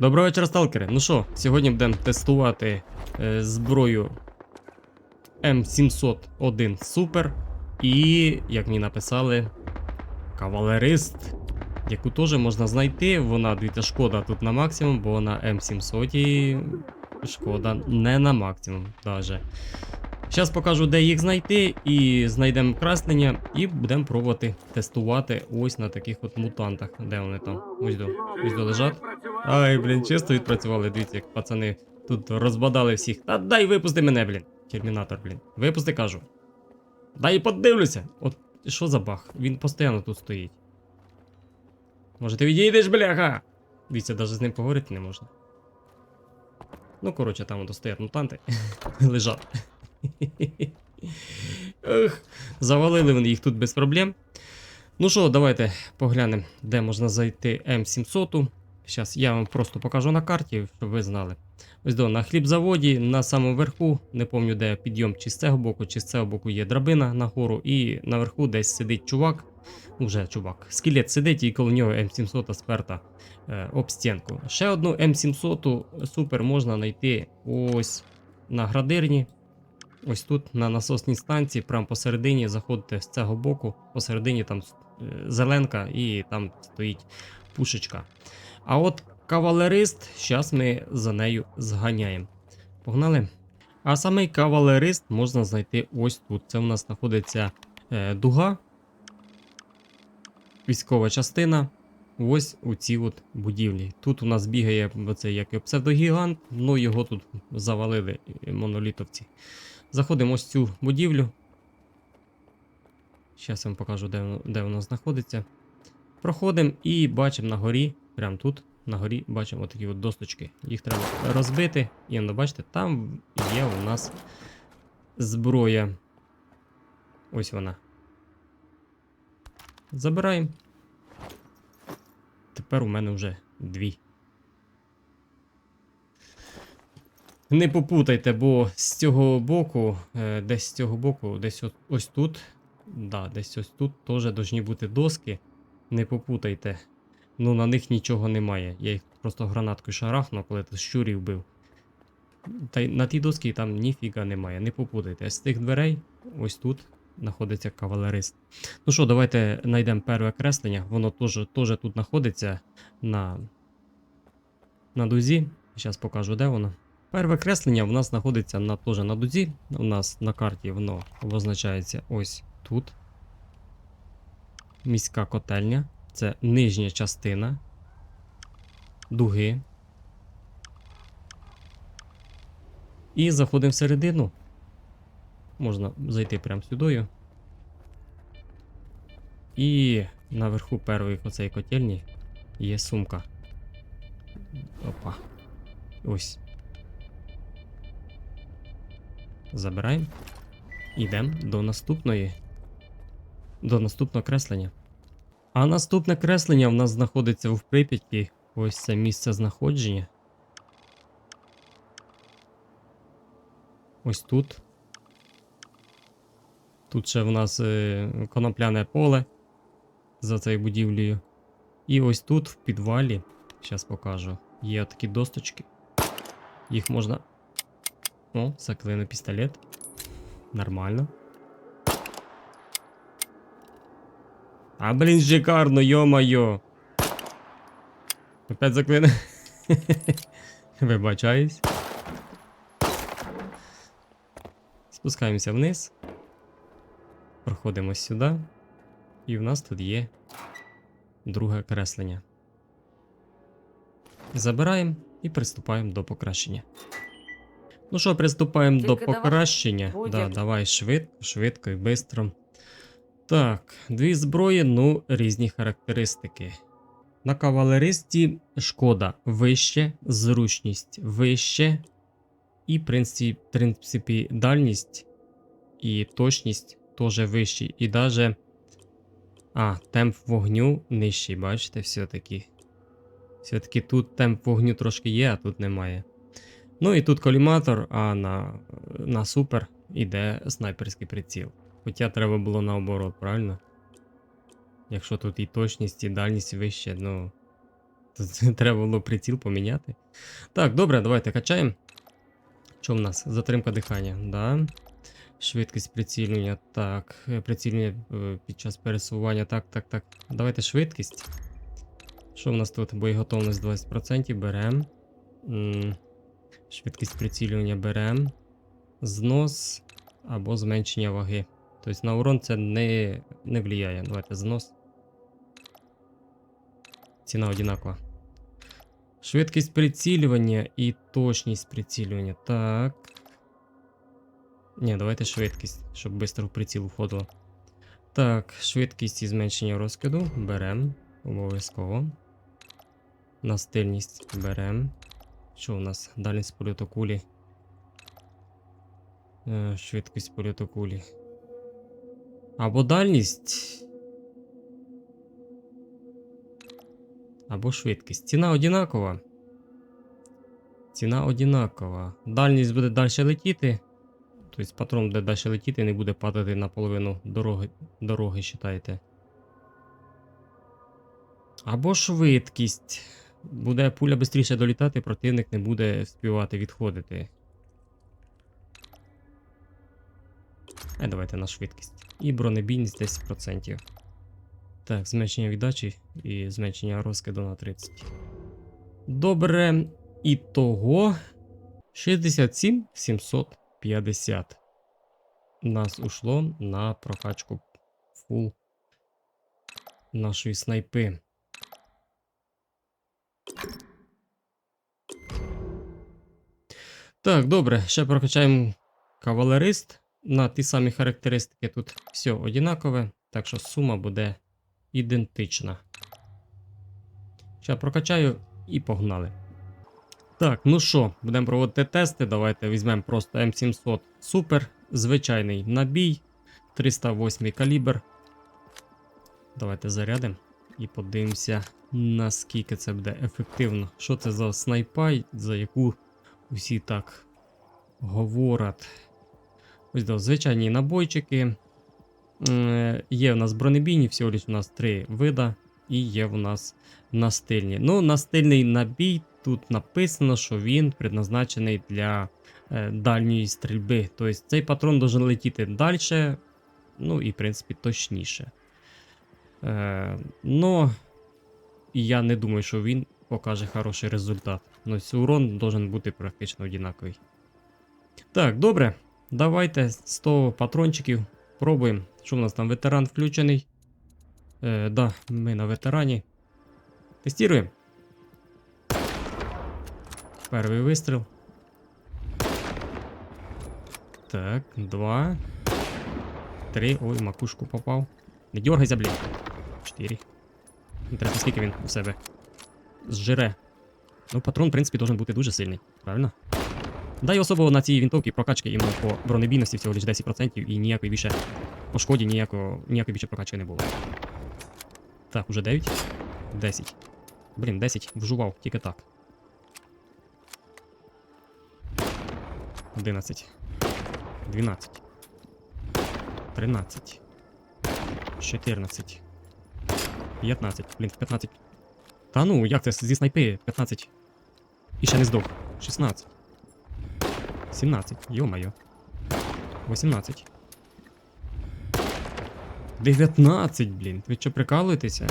Доброго вечора, сталкери. Ну що, сьогодні будемо тестувати е, зброю М701 Super і, як мені написали, кавалерист, яку теж можна знайти. Вона, дивіться, шкода тут на максимум, бо на М700 і шкода не на максимум даже. Зараз покажу, де їх знайти, і знайдемо креслення, і будемо пробувати тестувати ось на таких от мутантах. Де вони там? Ось до, ось до лежать. Ай, блін, чисто відпрацювали, дивіться, як пацани тут розбадали всіх. Та дай випусти мене, блін. Термінатор, блін. Випусти, кажу. Дай подивлюся. От що за бах? Він постійно тут стоїть. Може ти відійдеш, бляха? Дивіться, навіть з ним поговорити не можна. Ну, коротше, там от стоять мутанти. Лежать. Ех, завалили вони їх тут без проблем. Ну що, давайте поглянемо, де можна зайти М700. Зараз я вам просто покажу на карті, щоб ви знали. Ось до на хлібзаводі, на самому верху, не пам'ятаю, де підйом, чи з цього боку, чи з цього боку є драбина нагору, і наверху десь сидить чувак. Уже чувак. Скелет сидить і коло нього М700 сперта е, об стінку. Ще одну М700 супер можна знайти ось на градирні. Ось тут на насосній станції, прямо посередині, заходите з цього боку, посередині там е, зеленка і там стоїть пушечка. А от кавалерист, зараз ми за нею зганяємо. Погнали. А самий кавалерист можна знайти ось тут. Це у нас знаходиться е, дуга, військова частина. Ось у цій от будівлі. Тут у нас бігає оцей як псевдогігант, ну його тут завалили монолітовці. Заходимо ось цю будівлю. Зараз вам покажу, де де воно знаходиться. Проходимо і бачимо на горі, прямо тут, на горі бачимо такі от досточки. Їх треба розбити. І воно, бачите, там є у нас зброя. Ось вона. Забираємо. Тепер у мене вже дві. Не попутайте, бо з цього боку, е, десь з цього боку, десь ось тут. Да, десь ось тут теж повинні бути доски. Не попутайте. Ну на них нічого немає. Я їх просто гранаткою шарахнув, коли ти щурів бив. Та на тій доскі там ніфіга немає. Не попутайте. З тих дверей, ось тут знаходиться кавалерист. Ну що, давайте знайдемо перше креслення. Воно теж тут знаходиться на, на дузі. Зараз покажу, де воно. Перше креслення в нас знаходиться на, теж на дузі. У нас на карті воно позначається ось тут. Міська котельня. Це нижня частина. Дуги. І заходимо всередину. Можна зайти прямо сюдою. І наверху першої оцеї котельні є сумка. Опа. Ось. Забираємо. Йдемо до наступної. До наступного креслення. А наступне креслення в нас знаходиться в Прип'яті. Ось це місце знаходження. Ось тут. Тут ще в нас е, конопляне поле за цією будівлею. І ось тут, в підвалі, зараз покажу, є такі досточки. Їх можна. О, заклеєний пістолет. Нормально. А, блін, шикарно, йо-майо. Опять заклине. Вибачаюсь. Спускаємося вниз. Проходимо сюди. І в нас тут є друге креслення. Забираємо і приступаємо до покращення. Ну що, приступаємо до Тільки давай покращення. будь Да, давай швидко, швидко і швидко. Так, дві зброї, ну, різні характеристики. На кавалеристі шкода вище, зручність вище, і, в принципі, принципі дальність і точність теж вищі. І даже. А, темп вогню нижчий, бачите, все-таки. Все-таки тут темп вогню трошки є, а тут немає. Ну і тут коліматор, а на, на супер іде снайперський приціл. Хоча треба було наоборот, правильно? Якщо тут і точність, і дальність вище, ну. Тут треба було приціл поміняти. Так, добре, давайте качаємо. Що в нас? Затримка дихання, да. Швидкість прицілювання. Так. Прицілювання е, під час пересування. Так, так, так. Давайте швидкість. Що в нас тут? Боєготовність 20% берем. Швидкість прицілювання берем. Знос або зменшення ваги. Тобто на урон це не, не влияє. Давайте знос. Ціна одинакова. Швидкість прицілювання і точність прицілювання. Так. Ні, давайте швидкість, щоб швидко в приціл входило. Так, швидкість і зменшення розкиду берем. Обов'язково. Настильність берем. Що у нас? Дальність польоту кулі. Е, швидкість польоту кулі. Або дальність. Або швидкість. Ціна одинакова. Ціна одинакова. Дальність буде далі летіти. Тобто патрон буде далі летіти, не буде падати на половину дороги, дороги считайте. Або швидкість. Буде пуля швидше долітати, противник не буде співати відходити. А давайте на швидкість. І бронебійність 10%. Так, зменшення віддачі і зменшення розкиду на 30. Добре. І того 67 750. Нас ушло на прокачку фул нашої снайпи. Так, добре, ще прокачаємо кавалерист на ті самі характеристики. Тут все однакове, так що сума буде ідентична. Ще прокачаю і погнали. Так, ну що, будемо проводити тести. Давайте візьмемо просто М700 Супер, звичайний набій, 308 калібр. Давайте зарядимо і подивимося, наскільки це буде ефективно. Що це за снайпа, за яку усі так говорять. Ось до звичайні набойчики. Е, Є в нас бронебійні, всього лиш у нас три вида, і є в нас настильні. Ну, настильний набій тут написано, що він предназначений для е, дальньої стрільби. Тобто цей патрон должен летіти далі, ну і в принципі точніше. Е, но я не думаю, що він покаже хороший результат. Ну, урон должен бути практично однаковий. Так, добре. Давайте 100 патрончиків. Пробуємо. Що в нас там ветеран включений? Е, да, ми на ветерані. Тестуємо. Перший вистріл. Так, два. Три. Ой, макушку попав. Не дергайся, блін. Чотири. Інтересно, скільки він у себе зжире. Ну, патрон, в принципі, должен бути дуже сильний, правильно? Да, і особливо на цій вінтовці прокачки іменно по бронебійності всього лише 10% і ніякої більше по шкоді ніякої більше прокачки не було. Так, уже 9. 10. Блін, 10 вжував, тільки так. 11. 12. 13. 14. 15. Блін, 15. Та ну, як це зі снайпи? 15. І ще не здох. 16. 17. Йо-моє. 18. 19, блін. Ви що прикалуєтеся?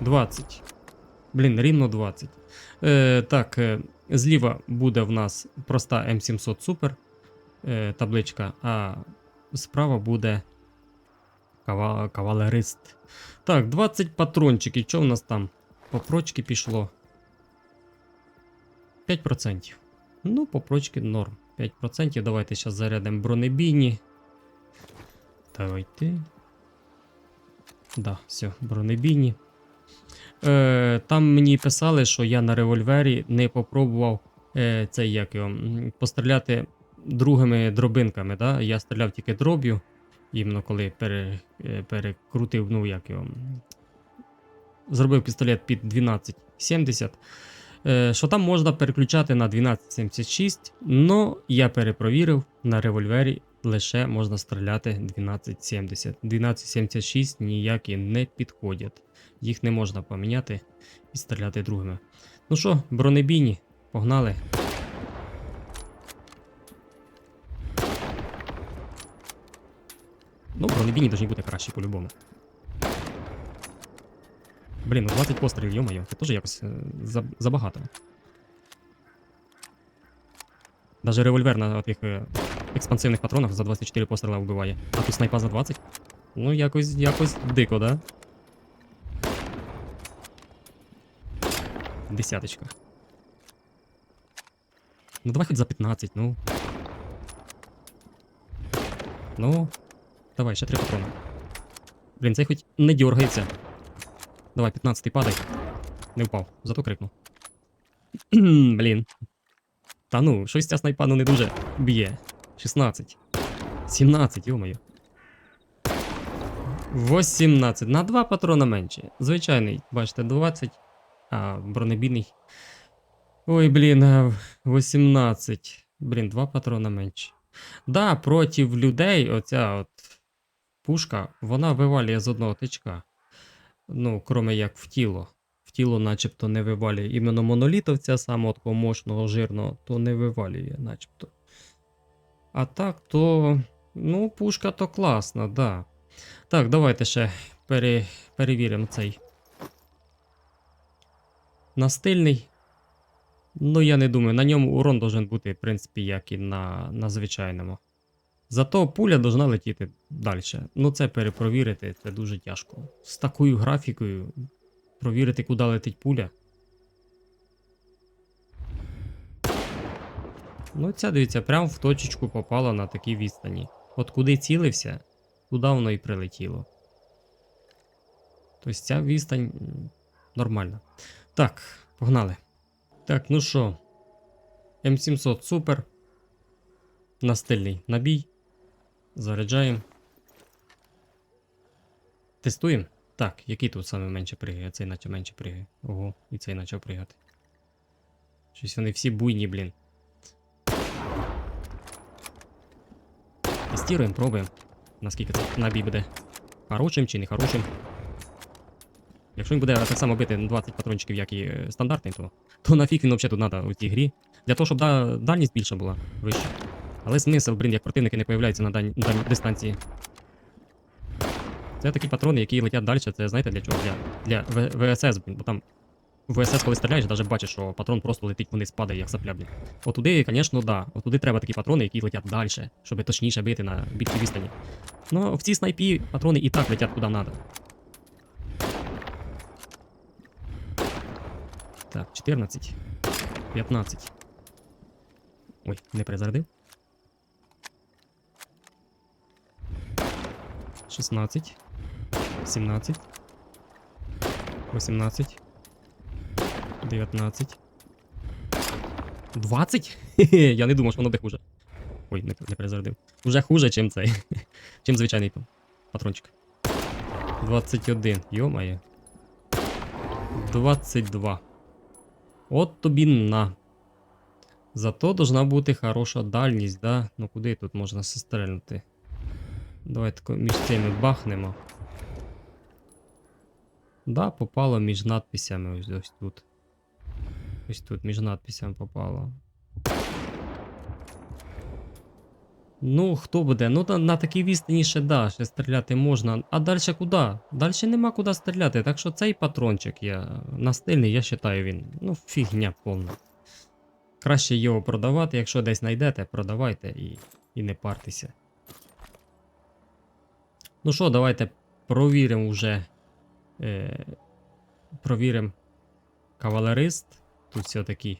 20. Блін, рівно 20. Е, так, е, зліва буде в нас проста М700 Super е, табличка, а справа буде кава, кавалерист. Так, 20 патрончиків. Що в нас там? По прочки пішло. 5%. Ну, по прочки норм. 5%. Давайте зараз зарядимо бронебійні. Давайте. Да, все, бронебійні. Е, там мені писали, що я на револьвері не попробував е, це як його, постріляти другими дробинками. Да? Я стріляв тільки дроб'ю, іменно коли пере, е, перекрутив, ну як його. Зробив пістолет під 1270. Е, що там можна переключати на 1276, но я перепровірив на револьвері лише можна стріляти 1270. 1276 ніякі не підходять. Їх не можна поміняти і стріляти другими. Ну що, бронебійні, погнали. Ну, бронебійні повинні бути кращі по-любому. Блін, ну 20 пострілів, йо-моє, це теж якось е, за- забагато. Даже револьвер на тих е, експансивних патронах за 24 постріла вбиває. А тут снайпа за 20? Ну, якось, якось дико, да? Десяточка. Ну давай хоч за 15, ну. Ну. Давай, ще три патрони. Блін, цей хоч не дергається. Давай, 15 падай. Не впав, зато крикнув. Блін. Та ну, щось ця снайпа ну не дуже б'є. 16. 17, йо-моє. 18. На 2 патрона менше. Звичайний, бачите, 20. А бронебійний. Ой, блін, 18. Блін, 2 патрона менше. Да, проти людей оця от пушка, вона вивалює з одного тичка. Ну, кроме як в тіло. В тіло начебто не вивалює. Іменно монолітовця, самого такого мощного, жирного, то не вивалює, начебто. А так, то. Ну, пушка то класна, да. Так, давайте ще пере, перевіримо цей. Настильний. Ну, я не думаю, на ньому урон должен бути, в принципі, як і на, на звичайному. Зато пуля должна летіти далі. Ну, це перепровірити, це дуже тяжко. З такою графікою провірити, куди летить пуля. Ну, ця дивіться, прям в точечку попала на такій відстані. От куди цілився, туди воно і прилетіло. Тобто ця відстань нормальна. Так, погнали. Так, ну що, М700 супер. Настильний набій. Заряджаємо. Тестуємо. Так, який тут саме менше пригає? Цей наче менше пригає. Ого, і цей почав пригати. Щось вони всі буйні, блін. Тестуємо, пробуємо. Наскільки це набій буде хорошим чи не хорошим. Якщо він буде так само бити на 20 патрончиків, як і е, стандартний, то, то нафіг він взагалі тут треба у цій грі. Для того, щоб да, дальність більша була вища. Але смисл, блін, як противники не появляються на дальній дальній дистанції. Це такі патрони, які летять далі. Це знаєте для чого? Для, для ВСС, блін, бо там ВСС, коли стріляєш, навіть бачиш, що патрон просто летить вниз, падає, як сапля, блін. Отуди, звісно, да. Отуди треба такі патрони, які летять далі, щоб точніше бити на більшій відстані. Ну, в цій снайпі патрони і так летять куди треба. Так, 14. 15. Ой, не перезарядив. 16. 17. 18. 19. 20? Хе-хе, я не думав, що воно буде хуже. Ой, не, не перезарядив. Уже хуже, чим цей. чим звичайний патрончик. 21. Йо-моє. 22. От тобі на. Зато должна бути хороша дальність, да? Ну куди тут можна стрельнути? Давай тако між цими бахнемо. Да, попало між надписями ось, ось тут. Ось тут між надписями попало. Ну, хто буде? Ну, на, на такій відстані ще да, ще стріляти можна. А далі куди? Далі нема куди стріляти. Так що цей патрончик я настильний, я вважаю він. Ну, фігня повна. Краще його продавати, якщо десь знайдете, продавайте і, і не партеся. Ну що, давайте провіримо вже. Е, провіримо кавалерист. Тут все-таки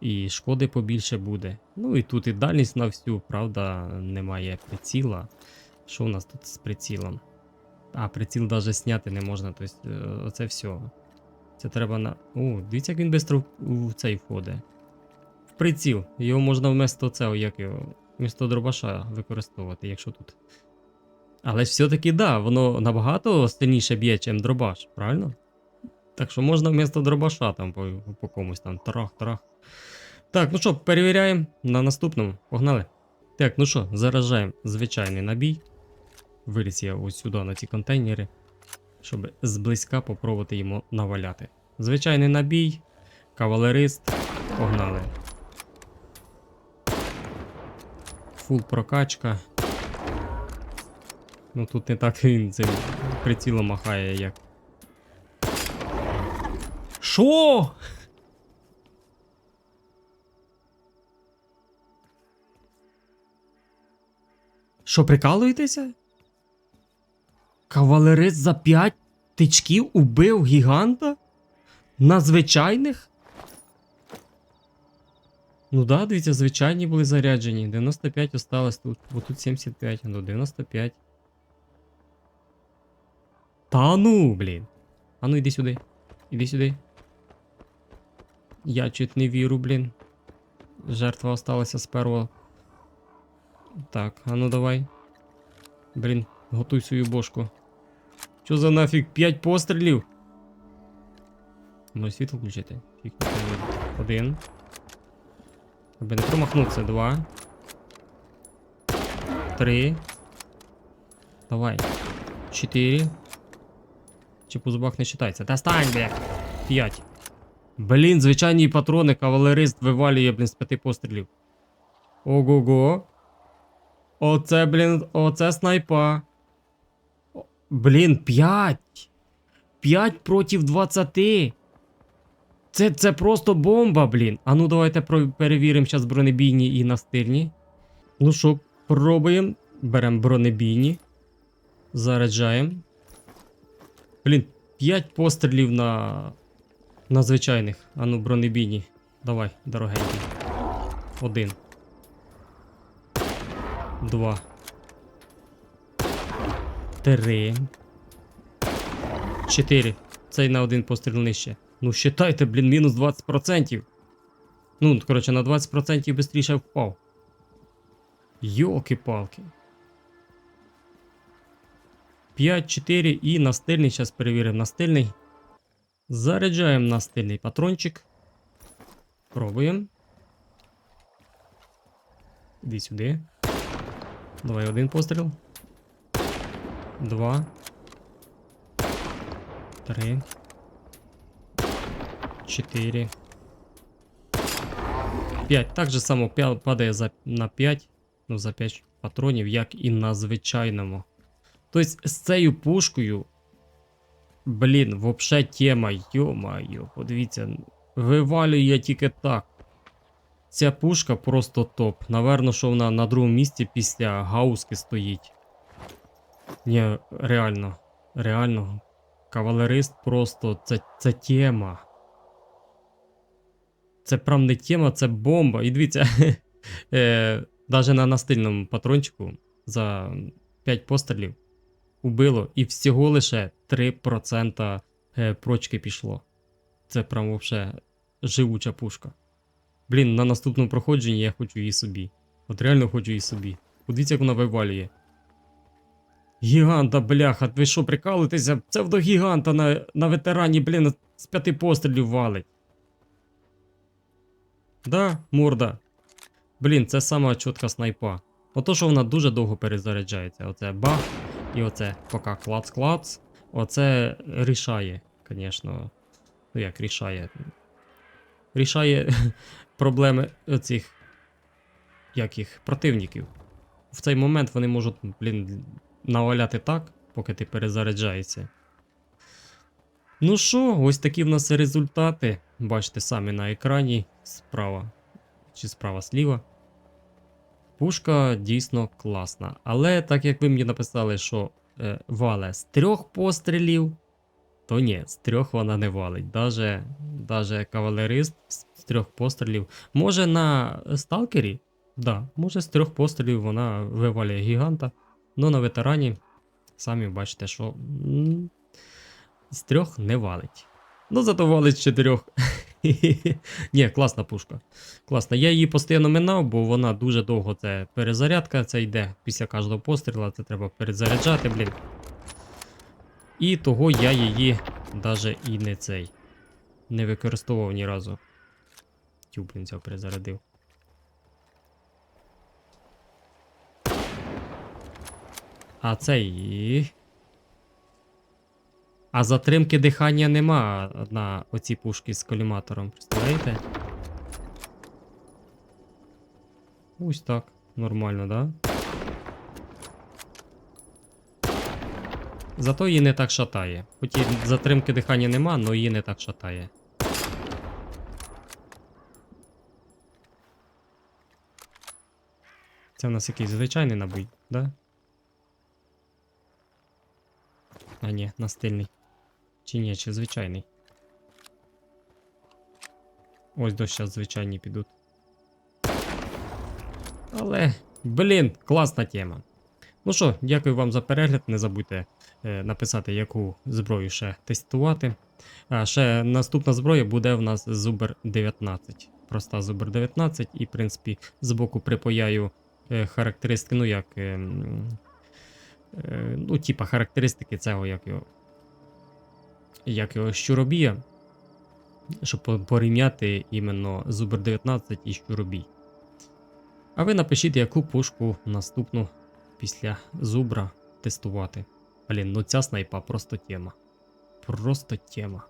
і шкоди побільше буде. Ну і тут і дальність на всю, правда, немає приціла. Що у нас тут з прицілом? А, приціл навіть зняти не можна. Тобто, е, оце все. Це треба на. О, дивіться, як він швидко в цей входить. В приціл. Його можна вместо цього, як його, вместо дробаша використовувати, якщо тут. Але ж все-таки да, воно набагато сильніше б'є, ніж дробаш, правильно? Так що можна вмісто дробаша там по, по комусь там трах-трах. Так, ну що, перевіряємо на наступному. Погнали. Так, ну що, заражаємо звичайний набій. Виліз я ось сюди на ці контейнери, щоб зблизька попробувати йому наваляти. Звичайний набій, кавалерист, погнали. Фул прокачка. Ну тут не так він цим прицілом махає, як. Що? Що, прикалуєтеся? Кавалерист за 5 тичків убив гіганта? На звичайних? Ну да, дивіться, звичайні були заряджені. 95 осталось тут. Бо тут 75, ну 95. Та ну, блін. А ну іди сюди. Іди сюди. Я чуть не вірю, блін. Жертва осталася з першого. Так, а ну давай. Блін, готуй свою бошку. Що за нафіг? 5 пострілів? Може світло включити? Один. Аби не промахнутися. Два. Три. Давай. Чотири. Чи по зубах не читається? Та стань, бля. П'ять. Блін, звичайні патрони, кавалерист вивалює, блін, з п'яти пострілів. Ого-го. Оце, блін, оце снайпа. Блін, 5. 5 проти 20. Це, це просто бомба, блін. А ну давайте перевіримо зараз бронебійні і настильні. Ну що, пробуємо. Беремо бронебійні. Заряджаємо. Блін, 5 пострілів на. На звичайних. А ну, бронебійні. Давай, дорогенький. Один. Два. Три. Чотири. Цей на один постріл нижче. Ну, считайте, блін, мінус 20%. Ну, коротше, на 20% швидше впав. Йолки-палки. 5, 4 і настильний. Зараз перевіримо настильний. Заряджаємо настильний патрончик. Пробуємо. Іди сюди. Давай один постріл. Два. Три. Чотири. П'ять. Так же само падає за, на 5. Ну, за 5 патронів, як і на звичайному. Тобто з цією пушкою. Блін, вообще тема, йо-майо, подивіться, вивалює тільки так. Ця пушка просто топ. Наверно, що вона на другому місці після гауски стоїть. Ні, реально. Реально. Кавалерист просто це, це тема. Це прям не тема, це бомба. І дивіться, е, навіть на настильному патрончику за 5 пострілів убило, і всього лише 3% е, прочки пішло. Це прям вообще живуча пушка. Блін, на наступному проходженні я хочу її собі. От реально хочу її собі. Подивіться, як вона вивалює. Гіганта, бляха, ви що, прикалуєтеся? Це до гіганта на, на ветерані, блін, з п'яти пострілів валить. Да, морда. Блін, це сама чітка снайпа. Ото, що вона дуже довго перезаряджається. Оце бах, і оце поки клац-клац. Оце рішає, звісно. Ну як рішає. Рішає проблеми цих яких противників. В цей момент вони можуть, блін, наваляти так, поки ти перезаряджаєшся. Ну що, ось такі в нас результати. Бачите самі на екрані справа чи справа сліва. Пушка дійсно класна. Але так як ви мені написали, що е, вале з трьох пострілів, то ні, з трьох вона не валить. Даже, даже кавалерист з трьох пострілів. Може на сталкері? Да, може з трьох пострілів вона вивалює гіганта. Ну на ветерані, самі бачите, що м, з трьох не валить. Ну, зато валить з чотирьох. Ні, класна пушка. Класна. Я її постійно минав, бо вона дуже довго це перезарядка, це йде після кожного постріла, це треба перезаряджати, блін. І того я її даже і не цей. Не використовував ні разу. Тю, блін, цього перезарядив. А цей. А затримки дихання нема на оцій пушки з коліматором. Представляєте? Ось так. Нормально, да? Зато її не так шатає. Хоч і затримки дихання нема, але її не так шатає. Це в нас якийсь звичайний набій, да? А ні, настильний. Чи ні, чи звичайний. Ось до зараз звичайні підуть. Але, блін, класна тема. Ну що, дякую вам за перегляд. Не забудьте е, написати, яку зброю ще тестувати. А ще наступна зброя буде в нас Зубер 19. Проста Зубер 19, і, в принципі, збоку припаяю е, характеристики, ну як. Е, е, ну, типа характеристики цього, як його. Як його щуробія. Щоб порівняти іменно Зубер 19 і щуробій. А ви напишіть, яку пушку наступну після зубра тестувати. Блін, ну ця снайпа просто тема. Просто тема.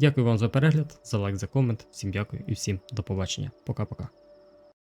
Дякую вам за перегляд, за лайк, за комент. Всім дякую і всім до побачення. Пока-пока.